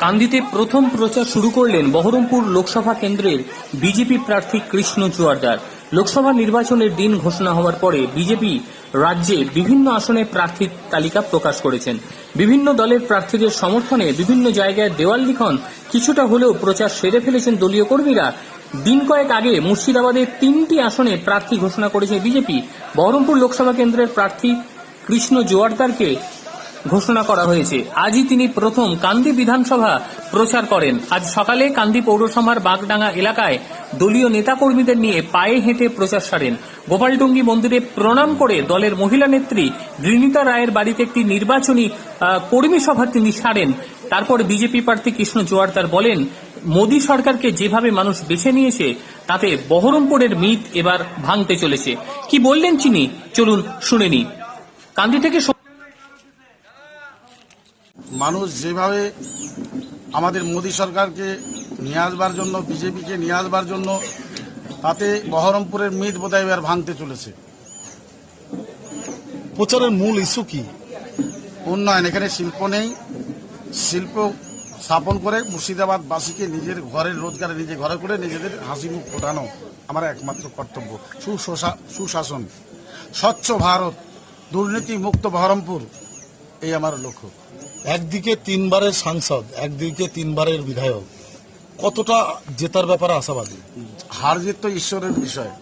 কান্দিতে প্রথম প্রচার শুরু করলেন বহরমপুর লোকসভা কেন্দ্রের বিজেপি প্রার্থী কৃষ্ণ জোয়ারদার। লোকসভা নির্বাচনের দিন ঘোষণা হওয়ার পরে বিজেপি রাজ্যে বিভিন্ন আসনে প্রার্থীর তালিকা প্রকাশ করেছেন। বিভিন্ন দলের প্রার্থীদের সমর্থনে বিভিন্ন জায়গায় দেওয়াল লিখন কিছুটা হলেও প্রচার সেরে ফেলেছেন দলীয় কর্মীরা। দিন কয়েক আগে মুর্শিদাবাদে তিনটি আসনে প্রার্থী ঘোষণা করেছে বিজেপি। বহরমপুর লোকসভা কেন্দ্রের প্রার্থী কৃষ্ণ জোয়ারদারকে ঘোষণা করা হয়েছে। আজই তিনি প্রথম কান্দি বিধানসভা প্রচার করেন। আজ সকালে কান্দি পৌরসভার বাগডাঙ্গা এলাকায় দলীয় নেতাকর্মীদের নিয়ে পায়ে হেঁটে প্রচার সারেন। গোপালডুঙ্গি মন্দিরে প্রণাম করে দলের মহিলা নেত্রী রিনিতা রায়ের বাড়িতে একটি নির্বাচনী কর্মী সভা তিনি সারেন। তারপর বিজেপি প্রার্থী কৃষ্ণ জোয়ারদার বলেন, মোদী সরকারকে যেভাবে মানুষ বেছে নিয়েছে, তাতে বহরমপুরের মিথ এবার ভাঙতে চলেছে। কি বললেন চিনি চলুন শুনে নি কান্দি থেকে মানুষ যেভাবে আমাদের মোদী সরকারকে নিয়ে আসবার জন্য বিজেপিকে নিয়ে আসবার জন্য তাতে বহরমপুরের মিট বোধহয় এবার ভাঙতে চলেছে। প্রচারের মূল ইস্যু কি? উন্নয়ন এখানে শিল্প নেই। শিল্প স্থাপন করে মুর্শিদাবাদবাসীকে নিজের ঘরের রোজগারে নিজে ঘরে করে নিজেদের হাসি মুখ ফোটানো আমার একমাত্র কর্তব্য। সুশাসা- সুশাসন। স্বচ্ছ ভারত দুর্নীতি মুক্ত বহরমপুর এই আমার লক্ষ্য। একদিকে তিনবারের সাংসদ, একদিকে তিনবারের বিধায়ক। কতটা জেতার ব্যাপারে আশাবাদী? হার জিত তো ঈশ্বরের বিষয়।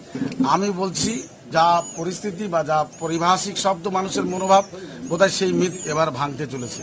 আমি বলছি, যা পরিস্থিতি বা যা পরিভাষিক শব্দ মানুষের মনোভাব, বোধহয় সেই মিথ এবার ভাঙতে চলেছে।